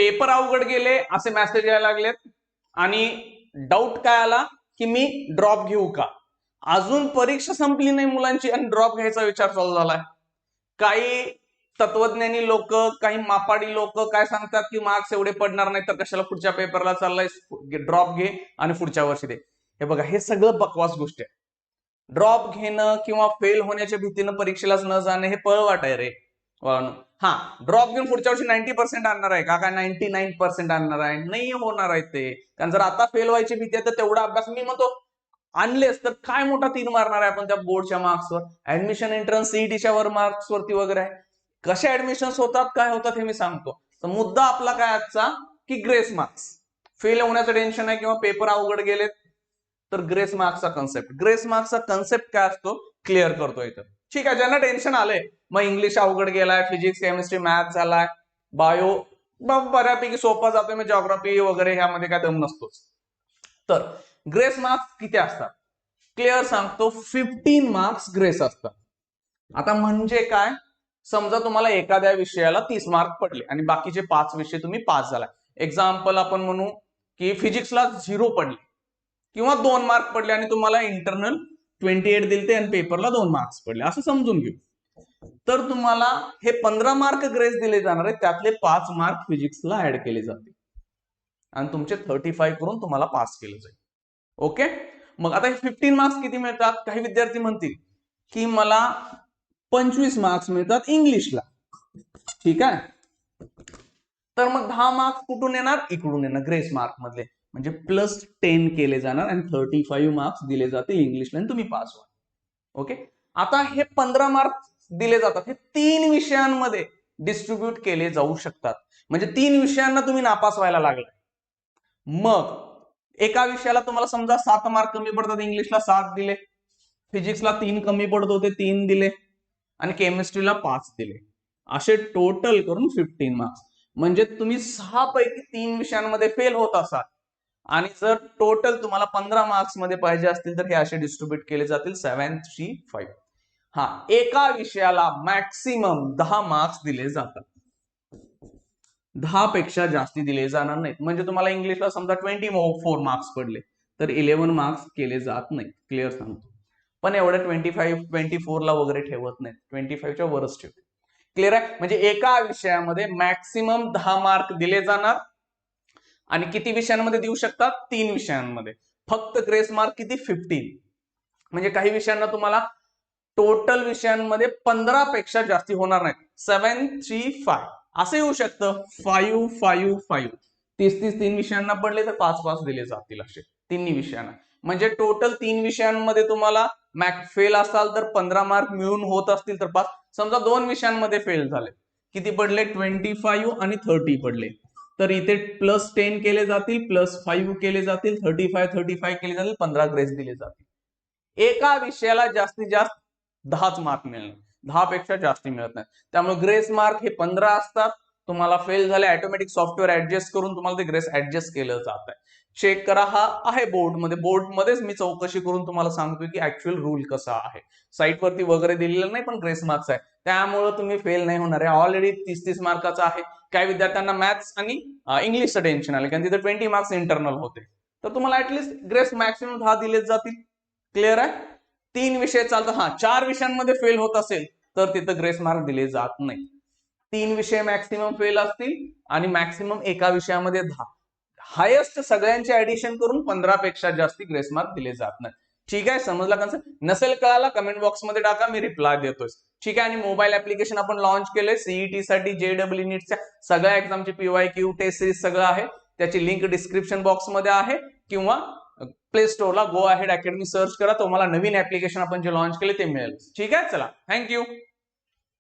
Paper अवघड गेले असे मेसेज यायला लागलेत. आणि डाऊट काय आला? की मी ड्रॉप घेऊ का? अजून परीक्षा संपली नाही मुलांची आणि ड्रॉप घ्यायचा विचार चालू झालाय. काही तत्वज्ञानी लोक काही मापाडी लोक काय सांगतात की मार्क्स एवढे पडणार नाही तर कशाला पुढच्या पेपरला चाललाय? ड्रॉप घे आणि पुढच्या वर्षी दे. हे बघा हे सगळं बकवास गोष्ट आहे. ड्रॉप घेणं किंवा फेल होण्याच्या भीतीनं परीक्षेलाच न जाणं हे पळवाट वाटाय रे. हा ड्रॉप घेऊन पुढच्या वर्षी नाईन्टी पर्सेंट आणणार आहे का? काय नाईन्टी नाईन पर्सेंट आणणार आहे? नाही होणार आहे ते. कारण जर आता फेल व्हायची भीती आहे तर तेवढा अभ्यास मी म्हणतो आणलेस तर काय मोठा तीन मारणार आहे आपण त्या बोर्डच्या मार्क्सवर ऍडमिशन एंट्रन्स सीईटीच्या वर मार्क्स वरती वगैरे आहे. कसे ऍडमिशन्स होतात काय होतात हे मी सांगतो. तर मुद्दा आपला काय आजचा? की ग्रेस मार्क्स फेल होण्याचं टेन्शन आहे किंवा पेपर अवघड गेलेत तर ग्रेस मार्क्सचा कन्सेप्ट ग्रेस मार्क्सचा कन्सेप्ट काय असतो? क्लिअर करतो इथं. ठीक आहे ज्यांना टेन्शन आलंय मग इंग्लिश अवघड गेलाय फिजिक्स केमिस्ट्री मॅथ झालाय बायो बऱ्यापैकी सोपा जातोय मग जॉग्राफी वगैरे ह्यामध्ये काय दम नसतोच. तर ग्रेस मार्क्स किती असतात? क्लिअर सांगतो फिफ्टीन मार्क्स ग्रेस असतात. आता म्हणजे काय? समजा तुम्हाला एखाद्या विषयाला तीस मार्क पडले आणि बाकीचे पाच विषय तुम्ही पास झाला एक्झाम्पल आपण म्हणू की फिजिक्सला झिरो पडले किंवा दोन मार्क पडले आणि तुम्हाला इंटरनल ट्वेंटी एट दिलते आणि पेपरला दोन मार्क्स पडले. असं समजून घेऊ. तर तुम्हाला हे पंधरा मार्क ग्रेस दिले जाणार आहे त्यातले पाच मार्क फिजिक्सला ऍड केले जातील. आणि तुमचे थर्टी फाईव्ह करून तुम्हाला पास केलं जाईल. ओके मग आता हे फिफ्टीन मार्क्स किती मिळतात? काही विद्यार्थी म्हणतील की मला पंचवीस मार्क्स मिळतात इंग्लिशला. ठीक आहे? तर मग दहा मार्क्स कुठून येणार? इकडून येणार. ग्रेस मार्क मधले. म्हणजे प्लस टेन केले जाणार आणि थर्टी फाईव्ह मार्क्स दिले जातील इंग्लिशला आणि तुम्ही पास व्हा. ओके आता हे पंधरा मार्क्स दिले जातात. हे तीन विषयांमध्ये डिस्ट्रीब्यूट केले जाऊ शकतात. म्हणजे तीन विषयांना तुम्ही नापास व्हायला लागला मग एका विषयाला तुम्हाला समजा सात मार्क कमी पडतात इंग्लिशला सात दिले फिजिक्सला तीन कमी पडत होते तीन दिले आणि केमिस्ट्रीला पाच दिले. असे टोटल करून फिफ्टीन मार्क्स म्हणजे तुम्ही सहा पैकी तीन विषयांमध्ये फेल होत असाल. आणि जर टोटल तुम्हाला पंधरा मार्क्समध्ये पाहिजे असतील तर हे असे डिस्ट्रीब्युट केले जातील सेव्हन थ्री फाईव्ह हा एका विषयाला मॅक्सिमम दहा मार्क्स दिले जातात. दहा पेक्षा जास्ती दिले जाणार नाहीत. म्हणजे तुम्हाला इंग्लिशला समजा ट्वेंटी फोर मार्क्स पडले तर इलेव्हन मार्क्स केले जात नाहीत. क्लिअर सांगतो. पण एवढ्या ट्वेंटी फाईव्ह ट्वेंटी ला वगैरे ठेवत नाहीत. ट्वेंटी फाईव्हच्या वरच ठेवते क्लिअर आहे? म्हणजे एका विषयामध्ये मॅक्सिमम दहा मार्क दिले जाणार. आणि किती विषयांमध्ये देऊ शकतात? तीन विषयांमध्ये. फक्त ग्रेस मार्क किती? फिफ्टीन म्हणजे काही विषयांना तुम्हाला टोटल विषयांमध्ये पंधरा पेक्षा जास्ती होणार नाही. सेव्हन थ्री फाय असं येऊ शकतं. फाईव्ह फाईव्ह फाईव्ह तीस तीस तीन विषयांना पडले तर पाच पाच दिले जातील असे. तिन्ही विषयांना. म्हणजे टोटल तीन विषयांमध्ये तुम्हाला मॅक फेल असाल तर पंधरा मार्क मिळून होत असतील तर पाच. समजा दोन विषयांमध्ये फेल झाले. किती पडले? ट्वेंटी फाईव्ह आणि थर्टी पडले. तर इथे प्लस टेन केले जातील प्लस फाईव्ह केले जातील थर्टी फाय थर्टी फाय केले जातील पंधरा ग्रेस दिले जातील. एका विषयाला जास्तीत जास्त दहाच मार्क मिळणार दहा पेक्षा जास्ती मिळत नाही. त्यामुळे ग्रेस मार्क हे पंधरा असतात. तुम्हाला फेल झाले ऑटोमॅटिक सॉफ्टवेअर ऍडजस्ट करून तुम्हाला ते ग्रेस ऍडजस्ट केलं जात आहे चेक करा हा आहे बोर्डमध्ये बोर्डमध्येच मी चौकशी करून तुम्हाला सांगतोय की ऍक्च्युअल रूल कसा आहे. साईटवरती वगैरे दिलेलं नाही पण ग्रेस मार्क्स आहे. त्यामुळे तुम्ही फेल नाही होणार आहे. ऑलरेडी तीस तीस मार्काचा आहे. काही विद्यार्थ्यांना मॅथ्स आणि इंग्लिशचं टेन्शन आलं कारण तिथे ट्वेंटी मार्क्स इंटरनल होते. तर तुम्हाला ऍटलिस्ट ग्रेस मॅक्सिमम दहा दिलेच जातील. क्लिअर आहे? तीन विषय चालतात. हा चार विषयांमध्ये फेल होत असेल तर तिथं ग्रेस मार्क दिले जात नाही. तीन विषय मॅक्सिमम फेल असतील आणि मॅक्सिमम एका विषयामध्ये दहा. हायेस्ट सगळ्यांचे ऍडिशन करून पंधरा पेक्षा जास्ती ग्रेस मार्क दिले जात नाही. ठीक आहे समजला कसं नसेल कळाला कमेंट बॉक्समध्ये टाका मी रिप्लाय देतोय. ठीक आहे आणि मोबाईल ऍप्लिकेशन आपण लॉन्च केलंय सीईटी साठी जे डब्ल्यू नीटच्या सगळ्या एक्झामची P Y Q test series सगळं आहे. त्याची लिंक डिस्क्रिप्शन बॉक्समध्ये आहे. किंवा प्ले स्टोअरला गो अहेड अकॅडमी सर्च करा. तुम्हाला नवीन ऍप्लिकेशन आपण जे लॉन्च केले ते मिळेल. ठीक आहे? चला. थँक्यू